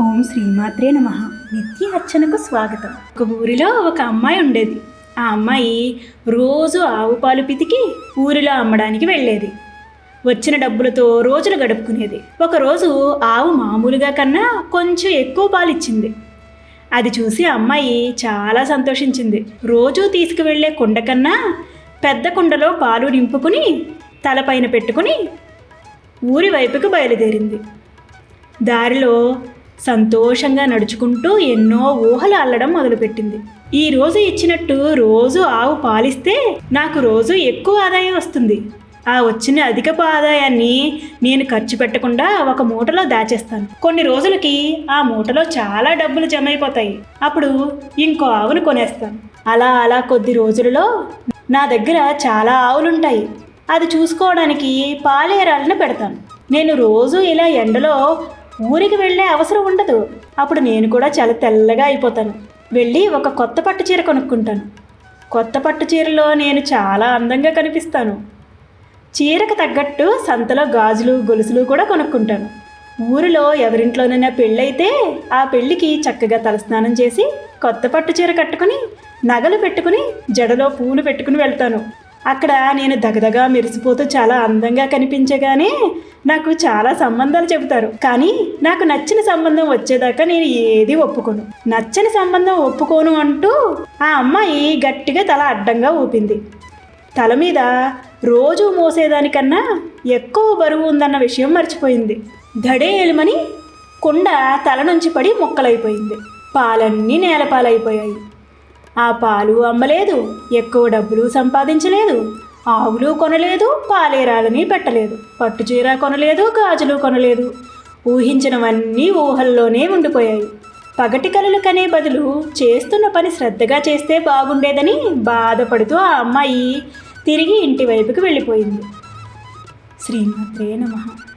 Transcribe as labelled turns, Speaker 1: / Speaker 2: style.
Speaker 1: ఓం శ్రీమాత్రే నమ. నిత్య అర్చనకు స్వాగతం. ఒక ఊరిలో ఒక అమ్మాయి ఉండేది. ఆ అమ్మాయి రోజు ఆవు పాలు పితికి ఊరిలో అమ్మడానికి వెళ్ళేది. వచ్చిన డబ్బులతో రోజులు గడుపుకునేది. ఒకరోజు ఆవు మామూలుగా కన్నా కొంచెం ఎక్కువ పాలు ఇచ్చింది. అది చూసి ఆ అమ్మాయి చాలా సంతోషించింది. రోజు తీసుకువెళ్ళే కుండ కన్నా పెద్ద కుండలో పాలు నింపుకుని తలపైన పెట్టుకుని ఊరి వైపుకు బయలుదేరింది. దారిలో సంతోషంగా నడుచుకుంటూ ఎన్నో ఊహలు అల్లడం మొదలుపెట్టింది. ఈ రోజు ఇచ్చినట్టు రోజు ఆవు పాలిస్తే నాకు రోజు ఎక్కువ ఆదాయం వస్తుంది. ఆ వచ్చిన అధికపు ఆదాయాన్ని నేను ఖర్చు పెట్టకుండా ఒక మూటలో దాచేస్తాను. కొన్ని రోజులకి ఆ మూటలో చాలా డబ్బులు జమ అయిపోతాయి అప్పుడు ఇంకో ఆవును కొనేస్తాను. అలా అలా కొద్ది రోజులలో నా దగ్గర చాలా ఆవులుంటాయి. అది చూసుకోవడానికి పాలేరాలను పెడతాను. నేను రోజు ఇలా ఎండలో ఊరికి వెళ్ళే అవసరం ఉండదు. అప్పుడు నేను కూడా చాలా తెల్లగా అయిపోతాను. వెళ్ళి ఒక కొత్త పట్టు చీర కొనుక్కుంటాను. కొత్త పట్టు చీరలో నేను చాలా అందంగా కనిపిస్తాను. చీరకు తగ్గట్టు సంతలో గాజులు గొలుసులు కూడా కొనుక్కుంటాను. ఊరిలో ఎవరింట్లోనైనా పెళ్ళైతే ఆ పెళ్ళికి చక్కగా తలస్నానం చేసి కొత్త పట్టు చీర కట్టుకుని నగలు పెట్టుకుని జడలో పూలు పెట్టుకుని వెళ్తాను. అక్కడ నేను దగదగా మెరిసిపోతూ చాలా అందంగా కనిపించగానే నాకు చాలా సంబంధాలు చెబుతారు. కానీ నాకు నచ్చిన సంబంధం వచ్చేదాకా నేను ఏది ఒప్పుకోను. నచ్చని సంబంధం ఒప్పుకోను అంటూ ఆ అమ్మాయి గట్టిగా తల అడ్డంగా ఊపింది. తల మీద రోజు మోసేదానికన్నా ఎక్కువ బరువు ఉందన్న విషయం మర్చిపోయింది. ధడేలుమని కుండ తల నుంచి పడి మొక్కలైపోయింది. పాలన్నీ నేలపాలైపోయాయి. ఆ పాలు అమ్మలేదు ఎక్కువ డబ్బులు సంపాదించలేదు ఆవులు కొనలేదు పాలేరాలని పెట్టలేదు పట్టుచీర కొనలేదు గాజులు కొనలేదు. ఊహించినవన్నీ ఊహల్లోనే ఉండిపోయాయి. పగటి కలలు కనే బదులు చేస్తున్న పని శ్రద్ధగా చేస్తే బాగుండేదని బాధపడుతూ ఆ అమ్మాయి తిరిగి ఇంటి వైపుకి వెళ్ళిపోయింది. శ్రీమాత్రే నమః.